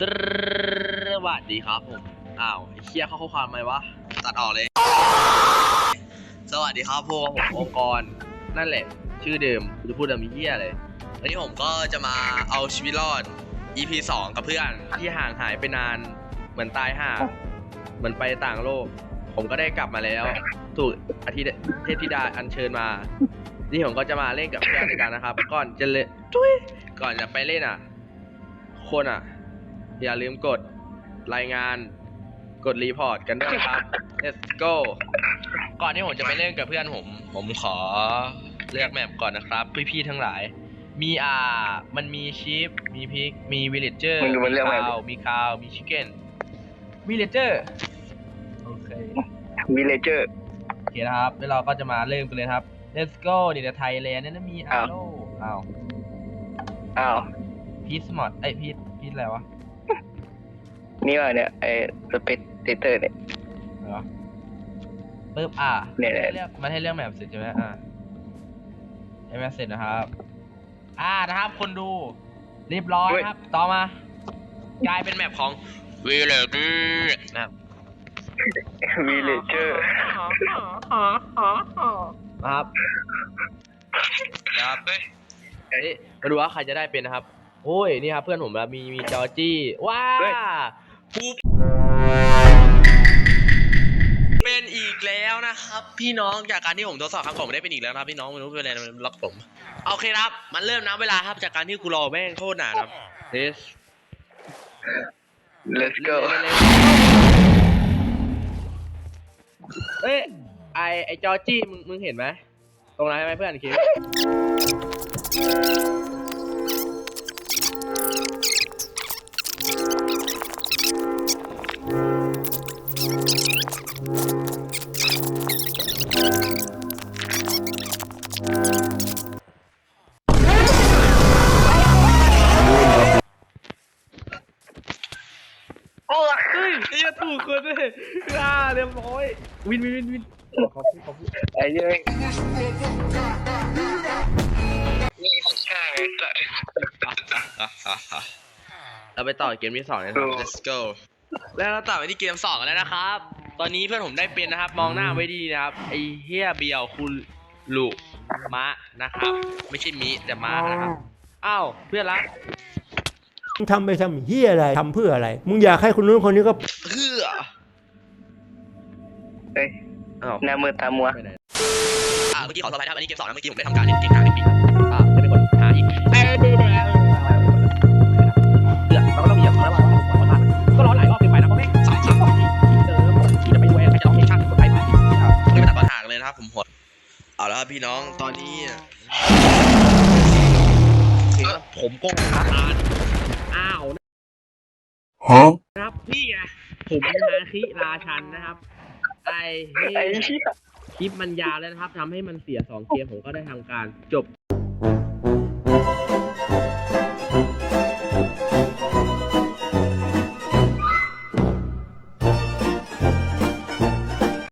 สวัสดีครับผม อ้าวเคียเข้าข้อความไหมวะ ตัดออกเลย สวัสดีครับพวกผมองค์กร นั่นแหละ ชื่อเดิมกูจะพูดแบบมีเฮียเลย วันนี้ผมก็จะมาเอาชีวิตรอด EP 2กับเพื่อน ที่ห่างหายไปนาน เหมือนตายห่า เหมือนไปต่างโลก ผมก็ได้กลับมาแล้ว ถูกอาทิตย์เทพธิดาอัญเชิญมา นี่ผมก็จะมาเล่นกับเพื่อนในการนะครับ ก่อนจะเล่นทุยก่อนจะไปเล่นอะ คนอะ อย่าลืมกดรายงานกดรีพอร์ตกันด้วยครับ let's go ก่อนที่ผมจะไปเล่นกับเพื่อนผม ผมขอเลือกแมปก่อนนะครับ พี่ๆทั้งหลาย มีอ่า มันมีชีฟมีพิก มีวิลเลจเจอร์มึงดูมันเลือกแมปคาวมีคาว มีชิคเก้นวิลเลจเจอร์โอเค วิลเลเจอร์ โอเคนะครับแล้วเราก็จะมาเริ่มกันเลยครับ let's go นี่แต่ไทยแลนด์นั่นนะมีอาอ้าวโลอ้าวอ้าวพีทมอดไอยพีทพีทอะไรวะ นี่ว่าเนี่ยไอ้สเปซเตอร์เนี่ย เหรอปึ๊บอะเนี่ยมันให้เลือกมันให้เลือกแมปเสร็จใช่ไหมอะให้แมปเสร็จนะครับ อ่านะครับ คนดูเรียบร้อยครับ ต่อมา กลายเป็นแมปของวิลเลจนะครับวิลเลเจอร์นะครับนะครับเฮ้ยมาดูว่าใครจะได้เป็นนะครับ โอ้ย นี่ครับเพื่อนผมนะมีมีจอร์จี้ ว้า ผู้เป็นอีกแล้วนะครับ พี่น้องจากการที่ผมทดสอบครั้งก่อนผมได้เป็นอีกแล้วนะครับพี่น้องไม่รู้เป็นอะไรมันล็อกผมโอเคครับ มันเริ่มนับเวลาครับจากการที่กูรอแม่งโคตรนานครับเทสเลสโก้เอ้ยไอไอจอร์จี้มึงมึงเห็นไหมตรงนั้นใช่ไหมเพื่อนคิด โอ้ยไอ้เหี้ยถูกคนเลยอ่าเรียบร้อย วินวินวินวินขอบคุณขอบคุณไอ้เหี้ยนี่ของข้างไอ้สัตว์เราไปต่อเกมที่สองเลยนะครับ let's go แล้วเราต่อไปที่เกมสองกันแล้วนะครับ ตอนนี้เพื่อนผมได้เป็นนะครับ มองหน้าไว้ดีนะครับ ไอ้เฮียเบียวคุณลุ มะนะครับ ไม่ใช่มิแต่มะนะครับอ้าวเพื่อนรักมึงทำไปทำเฮียอะไรทำเพื่ออะไร มึงอยากให้คนนู้นคนนี้ก็เพื่อเฮ้ยอ้าวหน้ามือตามัวไปไหนอ่าเมื่อกี้ขอสบายครับอันนี้เกมสองนะเมื่อกี้ผมได้ทำการเล่นเกมกลางเล่นปี ครับพี่น้องตอนนี้ผมก็อาทานอ้าวนะครับพี่ไงผมฮาคิราชันนะครับ ไอ้ไอ้เหี้ยเหี้ยคลิปมันยาวแล้วนะครับทำให้มันเสียสองเกมผมก็ได้ทำการจบ